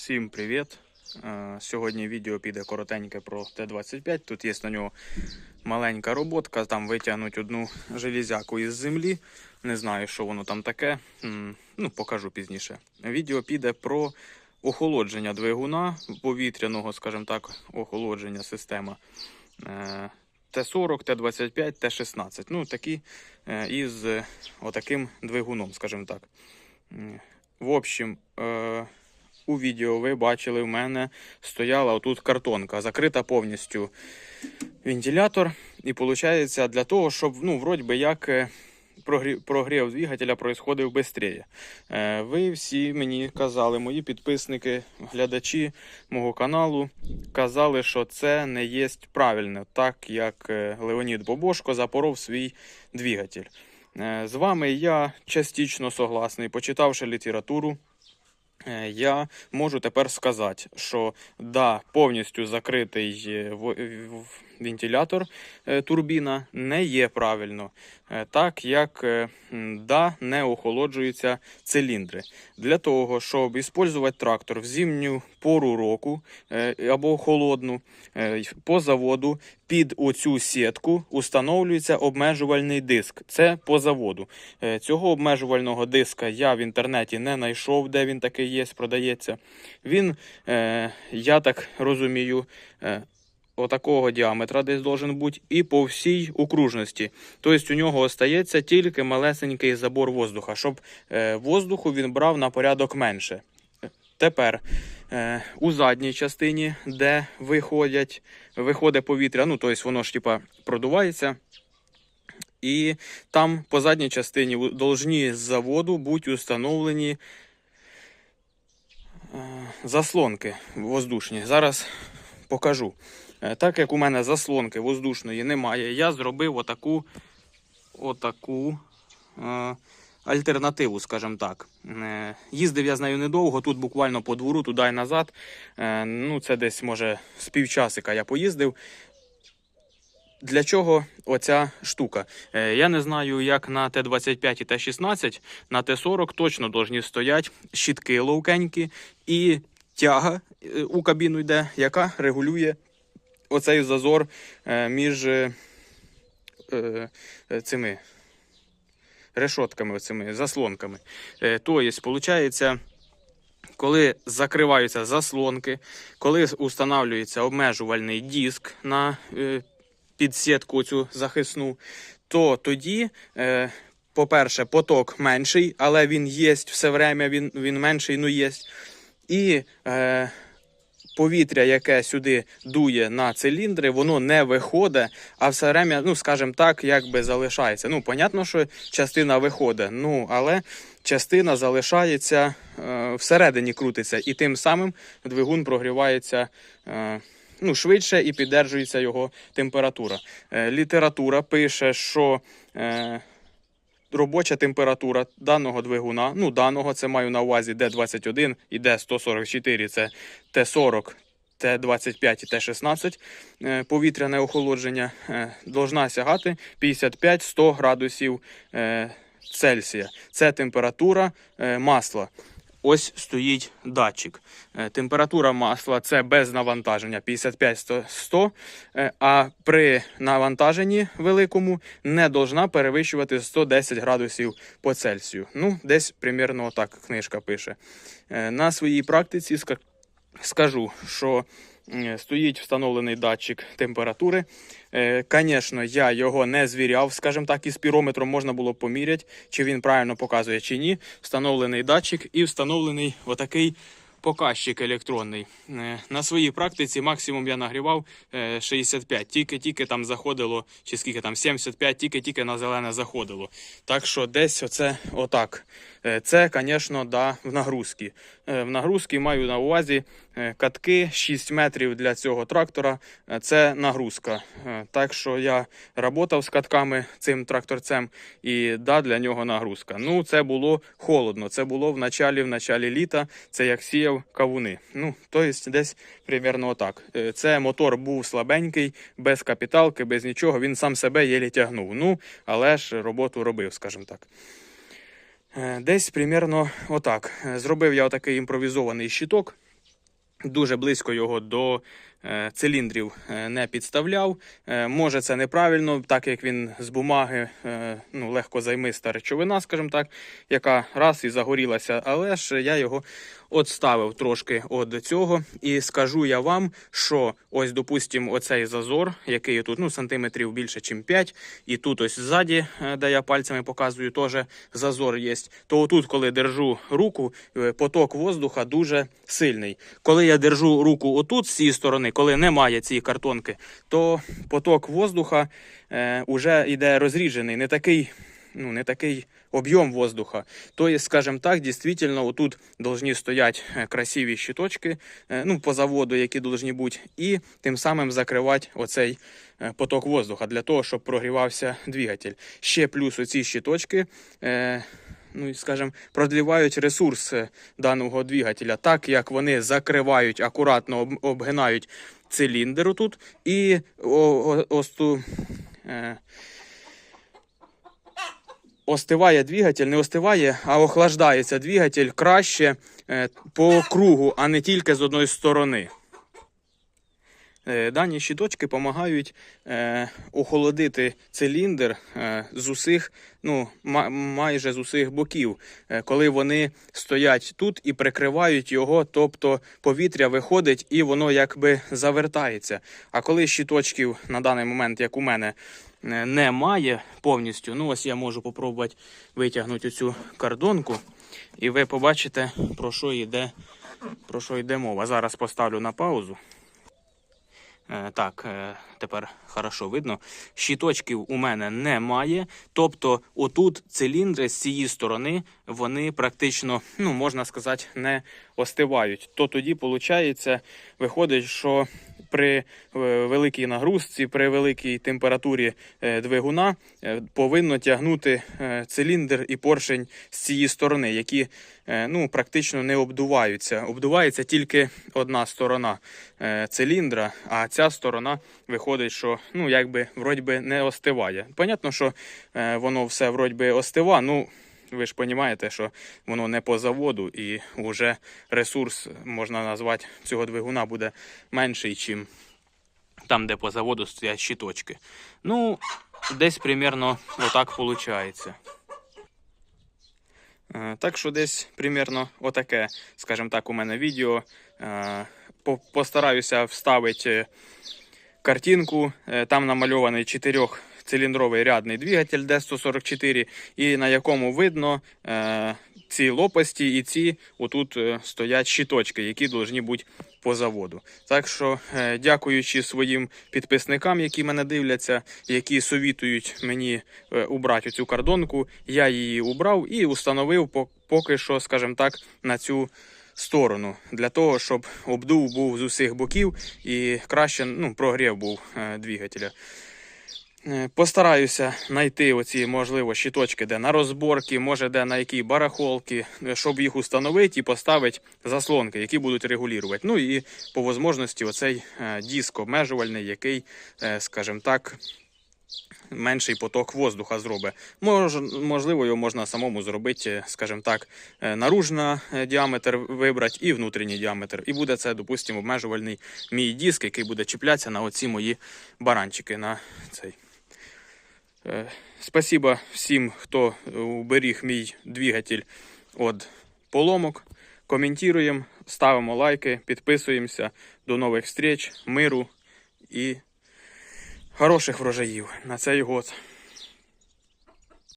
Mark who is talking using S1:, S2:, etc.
S1: Всім привіт! Е, Сьогодні відео піде коротеньке про Т-25. Тут є на нього маленька роботка, там витягнуть одну железяку із землі. Не знаю, що воно там таке. Ну, покажу пізніше. Відео піде про охолодження двигуна повітряного, скажімо так, охолодження система. Е, Т-40, Т-25, Т-16. Ну, такі е, із отаким двигуном, скажімо так. В общем, е, у відео ви бачили, в мене стояла отут картонка, закрита повністю вентилятор. І виходить, для того, щоб, ну, вроді би, як е, прогрів, двигателя происходив швидше. Е, Ви всі мені казали, мої підписники, глядачі мого каналу, казали, що це не є правильно, так як е, Леонід Бобошко запоров свій двигатель. З вами я частично согласний, почитавши літературу. Е, Я можу тепер сказати, що да, повністю закритий е, вентилятор е, турбіна не є правильно, е, так як е, да, не охолоджуються циліндри. Для того, щоб використовувати трактор в зимню пору року або холодну, по заводу під оцю сітку установлюється обмежувальний диск. Це по заводу. Цього обмежувального диска я в інтернеті не знайшов, де він такий є, продається. Він, я так розумію, отакого діаметра десь должен бути і по всій окружності. Тобто у нього остається тільки малесенький забор воздуха, щоб е, воздуху він брав на порядок менше. Тепер е, у задній частині, де виходять, виходить повітря, ну тобто воно ж типа продувається. І там по задній частині должні з заводу бути установлені е, заслонки воздушні. Зараз покажу. Е, Так як у мене заслонки воздушної немає, я зробив отаку, отаку е, альтернативу, скажімо так. Е, Їздив я з нею недовго, тут буквально по двору, туди і назад. Е, Ну, це десь, може, з півчасика я поїздив. Для чого оця штука? Е, Я не знаю, як на Т-25 і Т-16, на Т-40 точно должні стоять щітки ловкенькі і тяга е, у кабіну йде, яка регулює оцей зазор е, між е, е, цими решотками, оцими заслонками. Тобто, виходить, коли закриваються заслонки, коли устанавлюється обмежувальний диск на підсітку цю захисну, то тоді, по-перше, поток менший, але він є все время, він, він менший, ну є. І повітря, яке сюди дує на циліндри, воно не виходить, а все время, ну, скажімо так, якби залишається. Ну, понятно, що частина виходить, ну, але частина залишається е, всередині крутиться, і тим самим двигун прогрівається. Е, Ну, швидше і піддержується його температура. Е, література пише, що е, робоча температура даного двигуна, ну даного це маю на увазі Д21 і Д144, це Т40, Т25 і Т16 е, повітряне охолодження, е, должна сягати 55-100 градусів е, Цельсія. Це температура масла. Ось стоїть датчик. Е, Температура масла це без навантаження 55-100, е, а при навантаженні великому не должна перевищувати 110 градусів по Цельсію. Ну, десь примірно так книжка пише. Е, На своїй практиці скажу, що стоїть встановлений датчик температури. Звісно, я його не звіряв, скажімо так, із пірометром можна було поміряти, чи він правильно показує, чи ні. Встановлений датчик і встановлений отакий показчик електронний. Е, На своїй практиці максимум я нагрівав е, 65. Тільки-тільки там заходило, чи скільки там 75, тільки-тільки на зелене заходило. Так що десь оце отак. Е, Це, звісно, да, в нагрузки. Е, В нагрузки маю на увазі е, катки 6 метрів для цього трактора. Це нагрузка. Так що я працював з катками цим тракторцем, і да, для нього нагрузка. Ну, це було холодно. Це було в началі, в началі літа. Це як сіяв кавуни. Ну, тобто десь примерно отак. Це мотор був слабенький, без капіталки, без нічого. Він сам себе єлі тягнув. Ну, але ж роботу робив, скажімо так. Е, Десь примерно отак. Е, Зробив я отакий імпровізований щиток. дуже близько його до е, циліндрів не підставляв. Може, це неправильно, так як він з бумаги ну, легко займиста речовина, скажімо так, яка раз і загорілася, але ж я його отставив трошки від цього. І скажу я вам, що ось, допустимо, оцей зазор, який тут ну, сантиметрів більше, ніж 5, і тут ось ззаді, е, де я пальцями показую, теж зазор є. То отут, коли держу руку, е, поток воздуха дуже сильний. Коли я держу руку отут з цієї сторони, коли немає цієї картонки, то поток воздуха е, уже йде розріджений, не такий, ну, не такий об'єм воздуха. Тобто, скажімо так, дійсно, отут повинні стояти е, красиві щиточки, е, ну, по заводу, які повинні бути, і тим самим закривати оцей е, поток воздуха для того, щоб прогрівався двигатель. Ще плюс оці щиточки. Ну, і, скажімо, продлівають ресурс даного двигателя, так як вони закривають, акуратно обгинають циліндр тут і о, о, осту, е, остиває двигатель, не остиває, а охлаждається двигатель краще е, по кругу, а не тільки з одної сторони. Е, Дані щиточки допомагають е, охолодити циліндр е, з усіх, ну, майже з усіх боків, коли вони стоять тут і прикривають його, тобто повітря виходить і воно якби завертається. А коли щиточків на даний момент, як у мене, немає повністю, ну ось я можу попробувати витягнути цю кардонку, і ви побачите, про що йде, про що йде мова. Зараз поставлю на паузу. Е, Так, е, тепер хорошо видно. щіточки у мене немає. Тобто, отут циліндри з цієї сторони вони практично, ну можна сказати, не остивають. То тоді, виходить, виходить, що при е, великій нагрузці, при великій температурі е, двигуна е, повинно тягнути циліндр і поршень з цієї сторони, які ну, практично не обдуваються. Обдувається тільки одна сторона циліндра, а ця сторона виходить, що ну, якби вроді би не остиває. Понятно, що воно все вроді би остива, ну. Ви ж розумієте, що воно не по заводу, і вже ресурс, можна назвати, цього двигуна буде менший, чим там, де по заводу стоять щиточки. Ну, десь примерно отак виходить. Е, Так що десь примерно отаке, скажімо так, у мене відео. Е, Постараюся вставити картинку. Е, Там намальований чотирьохциліндровий рядний двигатель D144, і на якому видно е, ці лопасті і ці отут е, стоять щиточки, які повинні бути по заводу. Так що, е, дякуючи своїм підписникам, які мене дивляться, які совітують мені е, убрати цю кардонку, я її убрав і установив по- поки що, скажімо так, на цю сторону для того, щоб обдув був з усіх боків і краще ну, прогрів був е, двигателя. Е, Постараюся знайти оці, можливо, щиточки, де на розборки, може, де на якій барахолки, е, щоб їх установити і поставити заслонки, які будуть регулювати. Ну і по можливості оцей е, диск обмежувальний, який, скажімо так, менший поток воздуха зробить. Мож, можливо, його можна самому зробити, скажімо так, наружна діаметр вибрати і внутрішній діаметр. І буде це, допустимо, обмежувальний мій диск, який буде чіплятися на оці мої баранчики. на цей. Е, Спасибо всім, хто уберіг мій двигатель від поломок. Коментуємо, ставимо лайки, підписуємося. До нових встреч, миру і хороших врожаїв на цей год.